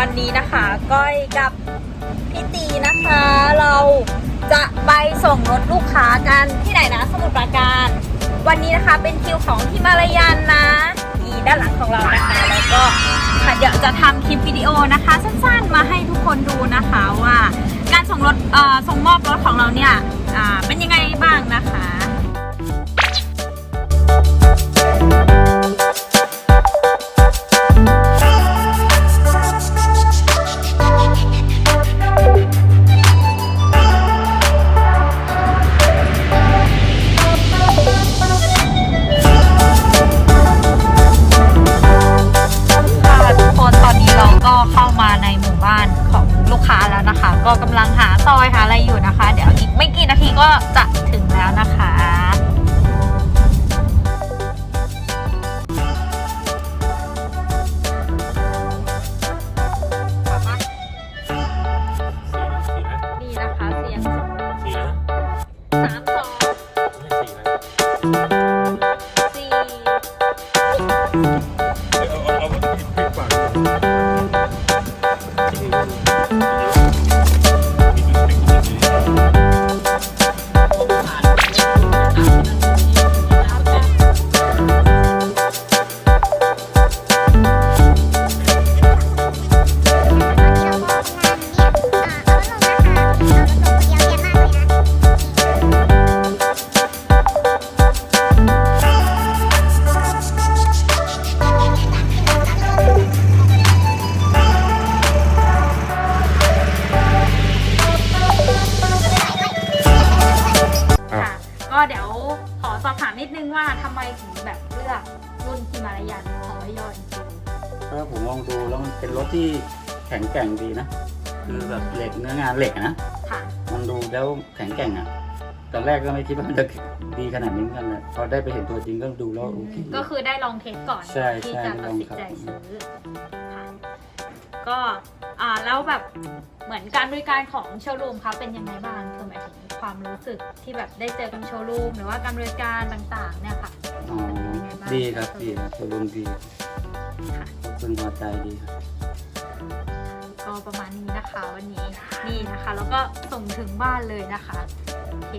วันนี้นะคะก้อยกับพี่ตีนะคะ เราจะไปส่งรถลูกค้ากันที่ไหนนะสมุทรปราการ วันนี้นะคะเป็นคิวของที่มาลายันนะอีด้านหลังของเรานะคะแล้วก็ค่ะเดี๋ยวจะทำคลิปวิดีโอนะคะสั้นๆมาให้ทุกคนดูนะคะว่า การส่งรถเออส่งมอบรถของเราเนี่ยอ่าเป็นยังไง ก็กำลังหาซอยหาอะไรอยู่นะคะ เดี๋ยวอีกไม่กี่นาทีก็จะถึงแล้วนะคะ ก็เดี๋ยวขอสอบถามนิดนึงว่าทำไมถึงแบบเลือกรุ่นฮิมาลายันของไอยอนจริงก็ผมมองดูแล้วมันเป็นรถที่แข็งแกร่งดีนะคือแบบเหล็กเนื้องานเหล็กอะนะค่ะ มันดูแล้วแข็งแกร่งอะตอนแรกก็ไม่คิดว่ามันจะดีขนาดนี้เหมือนกันเลยพอได้ไปเห็นตัวจริงก็ดูแล้วโอเค ก็คือได้ลองเทสก่อนใช่ที่ใช่จะได้ตัลดองสินครับใจซื้อค่ะ ก็อ่าแล้วแบบเหมือนการบริการของโชว์รูมคะเป็นยังไงบ้างคือหมายถึงความรู้สึกที่แบบได้เจอกันโชว์รูมหรือว่าการบริการต่างๆเนี่ยค่ะอ๋อดีครับดีครับตัวรวมดีค่ะพึงพอใจดีครับ ก็ประมาณนี้นะคะวันนี้นี่นะคะ แล้วก็ส่งถึงบ้านเลยนะคะโอเค